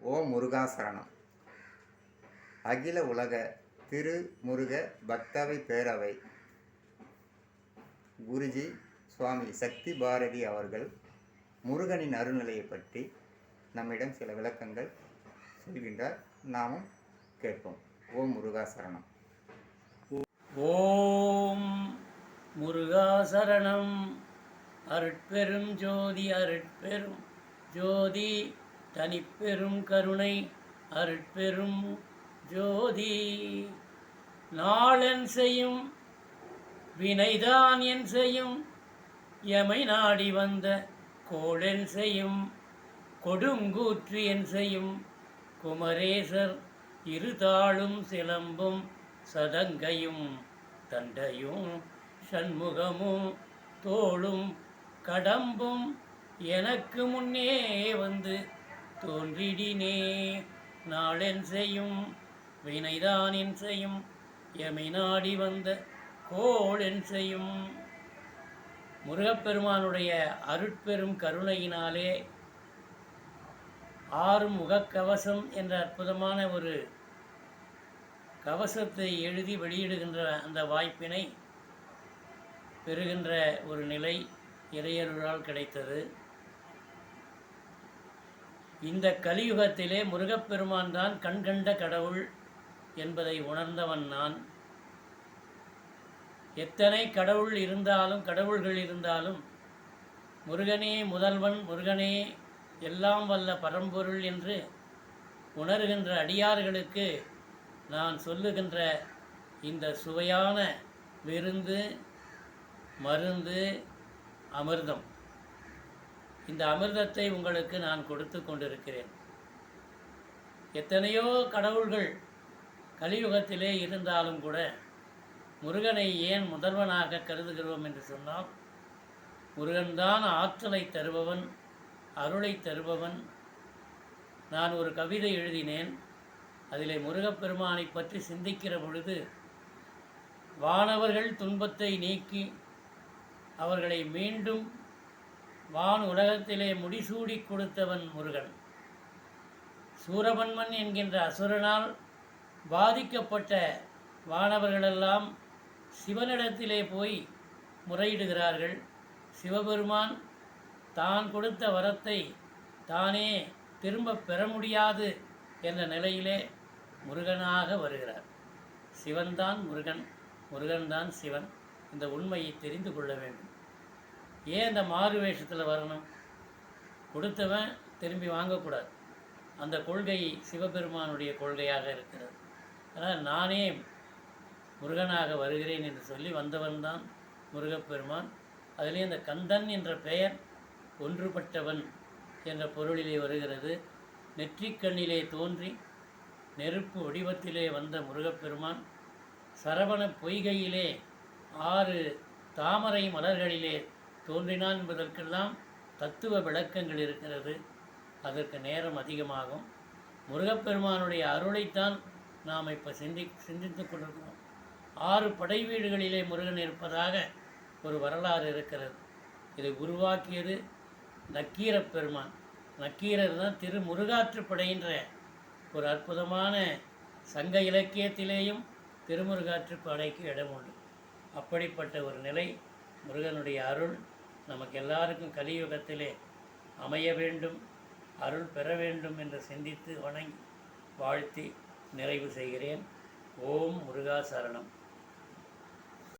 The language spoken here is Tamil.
ஓ முருகாசரணம் அகில உலக திரு முருக பக்தவை பேரவை. குருஜி சுவாமி சக்தி பாரதி அவர்கள் முருகனின் அருள்நிலையை பற்றி நம்மிடம் சில விளக்கங்கள் சொல்கின்றார். நாமும் கேட்போம். ஓம் முருகாசரணம் ஓம் முருகாசரணம் அருட்பெரும் ஜோதி அருட்பெரும் ஜோதி தனிப்பெரும் கருணை அருட்பெரும் ஜோதி. நாளென் செய்யும் வினைதான் என் செய்யும் எமை நாடி வந்த கோளென் செய்யும் கொடுங்கூற்று என் செய்யும் குமரேசர் இருதாளும் சிலம்பும் சதங்கையும் தண்டையும் சண்முகமும் தோளும் கடம்பும் எனக்கு முன்னே வந்து தோன்றிடினே. நாளென் செய்யும் வினைதான் செய்யும் எமை நாடி வந்த கோளென் செய்யும். முருகப்பெருமானுடைய அருட்பெரும் கருணையினாலே ஆறு முகக்கவசம் என்ற அற்புதமான ஒரு கவசத்தை எழுதி வெளியிடுகின்ற அந்த வாய்ப்பினை பெறுகின்ற ஒரு நிலை இறையருளால் கிடைத்தது. இந்த கலியுகத்திலே முருகப்பெருமான் தான் கண்கண்ட கடவுள் என்பதை உணர்ந்தவன் நான். எத்தனை கடவுள் இருந்தாலும் கடவுள்கள் இருந்தாலும் முருகனே முதல்வன் முருகனே எல்லாம் வல்ல பரம்பொருள் என்று உணர்கின்ற அடியார்களுக்கு நான் சொல்லுகின்ற இந்த சுவையான விருந்து மருந்து அமிர்தம். இந்த அமிர்தத்தை உங்களுக்கு நான் கொடுத்து கொண்டிருக்கிறேன். எத்தனையோ கடவுள்கள் கலியுகத்திலே இருந்தாலும் கூட முருகனை ஏன் முதல்வனாக கருதுகிறோம் என்று சொன்னால் முருகன்தான் ஆற்றலை தருபவன் அருளை தருபவன். நான் ஒரு கவிதை எழுதினேன். அதிலே முருகப்பெருமானை பற்றி சிந்திக்கிற பொழுது வானவர்கள் துன்பத்தை நீக்கி அவர்களை மீண்டும் வான் உலகத்திலே முடிசூடி கொடுத்தவன் முருகன். சூரபன்மன் என்கின்ற அசுரனால் பாதிக்கப்பட்ட வானவர்களெல்லாம் சிவனிடத்திலே போய் முறையிடுகிறார்கள். சிவபெருமான் தான் கொடுத்த வரத்தை தானே திரும்ப பெற முடியாது என்ற நிலையிலே முருகனாக வருகிறார். சிவன்தான் முருகன் முருகன்தான் சிவன். இந்த உண்மையை தெரிந்து கொள்ள வேண்டும். ஏன் இந்த மாறு வேஷத்தில் வரணும்? கொடுத்தவன் திரும்பி வாங்கக்கூடாது. அந்த கொள்கை சிவபெருமானுடைய கொள்கையாக இருக்கிறது. அதனால் நானே முருகனாக வருகிறேன் என்று சொல்லி வந்தவன்தான் முருகப்பெருமான். அதிலே இந்த கந்தன் என்ற பெயர் ஒன்றுபட்டவன் என்ற பொருளிலே வருகிறது. நெற்றிக்கண்ணிலே தோன்றி நெருப்பு வடிவத்திலே வந்த முருகப்பெருமான் சரவண பொய்கையிலே ஆறு தாமரை மலர்களிலே தோன்றினான் என்பதற்கெல்லாம் தத்துவ விளக்கங்கள் இருக்கிறது. அதற்கு நேரம் அதிகமாகும். முருகப்பெருமானுடைய அருளைத்தான் நாம் இப்போ சிந்தி சிந்தித்து கொண்டிருக்கிறோம். ஆறு படை வீடுகளிலே முருகன் இருப்பதாக ஒரு வரலாறு இருக்கிறது. இதை உருவாக்கியது நக்கீர பெருமான். நக்கீரர் தான் திரு முருகாற்றுப்படைன்ற ஒரு அற்புதமான சங்க இலக்கியத்திலேயும் திருமுருகாற்றுப்படைக்கு இடம் உண்டு. அப்படிப்பட்ட ஒரு நிலை முருகனுடைய அருள் நமக்கு எல்லாருக்கும் கலியுகத்திலே அமைய வேண்டும் அருள் பெற வேண்டும் என்று சிந்தித்து வணங்கி வாழ்த்தி நிறைவு செய்கிறேன். ஓம் முருகா சரணம்